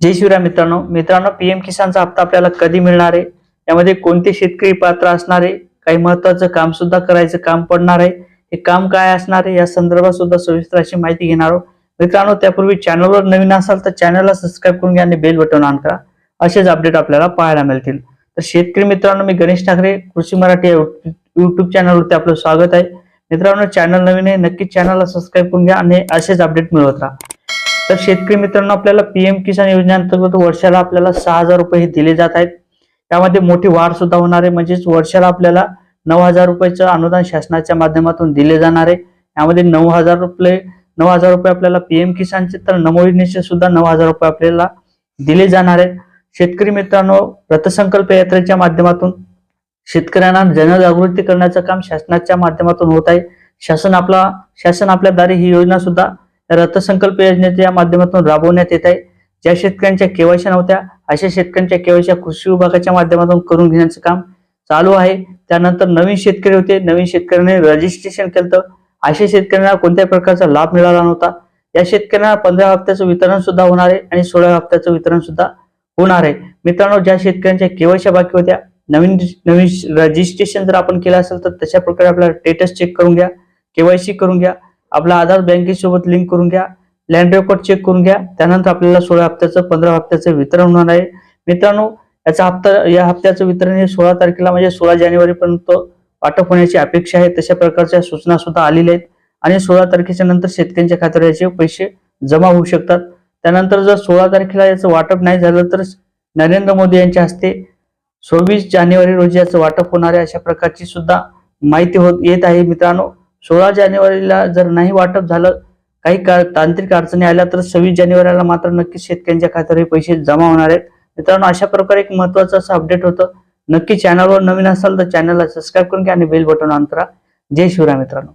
जय शिवराय मित्रांनो. मित्रांनो पीएम किसानचा हप्ता आपल्याला कधी मिळणार आहे? यामध्ये कोणते शेतकरी पात्र असणार आहे? काही महत्वाचं काम सुद्धा करायचं काम पडणार आहे. हे काम काय असणार आहे? या संदर्भात सुद्धा सविस्तर अशी माहिती घेणार आहोत. मित्रांनो त्यापूर्वी चॅनलवर नवीन असाल तर चॅनलला सबस्क्राईब करून घ्या आणि बेल बटन ऑन करा. असेच अपडेट आपल्याला पाहायला मिळतील. तर शेतकरी मित्रांनो मी गणेश ठाकरे कृषी मराठी युट्यूब चॅनलवरती आपलं स्वागत आहे. मित्रांनो चॅनल नवीन आहे नक्कीच चॅनलला सबस्क्राईब करून घ्या आणि असेच अपडेट मिळवत राहा. तर शेतकरी मित्रांनो आपल्याला पीएम किसान योजनेअंतर्गत वर्षाला आपल्याला सहा हजार रुपये हे दिले जात आहेत. त्यामध्ये मोठी वाढ सुद्धा होणार आहे. म्हणजेच वर्षाला आपल्याला नऊ हजार रुपयाचं अनुदान शासनाच्या माध्यमातून दिले जाणार आहे. यामध्ये नऊ हजार रुपये नऊ हजार रुपये आपल्याला पीएम किसानचे तर नमो योजनेचे सुद्धा नऊ हजार रुपये आपल्याला दिले जाणार आहेत. शेतकरी मित्रांनो रथसंकल्प यात्रेच्या माध्यमातून शेतकऱ्यांना जनजागृती करण्याचं काम शासनाच्या माध्यमातून होत आहे. शासन आपला शासन आपल्या दारी ही योजना सुद्धा रथसंकल्प योजनेच्या माध्यमातून राबवण्यात येत आहे. ज्या शेतकऱ्यांच्या केवायसी नव्हत्या अशा शेतकऱ्यांच्या केवायसी कृषी विभागाच्या माध्यमातून करून घेण्याचं काम चालू आहे. त्यानंतर नवीन शेतकरी होते. नवीन शेतकऱ्यांनी रजिस्ट्रेशन केलं अशा शेतकऱ्यांना कोणत्याही प्रकारचा लाभ मिळाला नव्हता. या शेतकऱ्यांना पंधरा हप्त्याचं वितरण सुद्धा होणार आहे आणि सोळा हप्त्याचं वितरण सुद्धा होणार आहे. मित्रांनो ज्या शेतकऱ्यांच्या केवायच्या बाकी होत्या नवीन नवीन रजिस्ट्रेशन जर आपण केलं असेल तर तशा प्रकारे आपल्याला स्टेटस चेक करून घ्या केवायसी करून घ्या. आपला आधार बँकेसोबत लिंक करून घ्या. लँड रेकॉर्ड चेक करून घ्या. त्यानंतर आपल्याला सोळा हप्त्याचं पंधरा हप्त्याचं वितरण होणार आहे. मित्रांनो याचा हप्ता या हप्त्याचं वितरण हे सोळा तारखेला म्हणजे सोळा जानेवारी पर्यंत वाटप होण्याची अपेक्षा आहे. तशा प्रकारच्या सूचना सुद्धा आलेल्या आहेत. आणि सोळा तारखेच्या नंतर शेतकऱ्यांच्या खात्यावर याचे पैसे जमा होऊ शकतात. त्यानंतर जर सोळा तारखेला याचं वाटप नाही झालं तर नरेंद्र मोदी यांच्या हस्ते सव्वीस जानेवारी रोजी याचं वाटप होणार आहे. अशा प्रकारची सुद्धा माहिती होत येत आहे मित्रांनो. सोळा जानेवारीला जर नाही वाटप झालं काही का तांत्रिक अडचणी आल्या तर सव्वीस जानेवारीला मात्र नक्कीच शेतकऱ्यांच्या खात्यावर हे पैसे जमा होणार आहेत. मित्रांनो अशा प्रकारे एक महत्वाचं असं अपडेट होतं. नक्की चॅनलवर नवीन असाल तर चॅनलला सबस्क्राईब करून घ्या आणि बेल बटन ऑन करा. जय शिवराय मित्रांनो.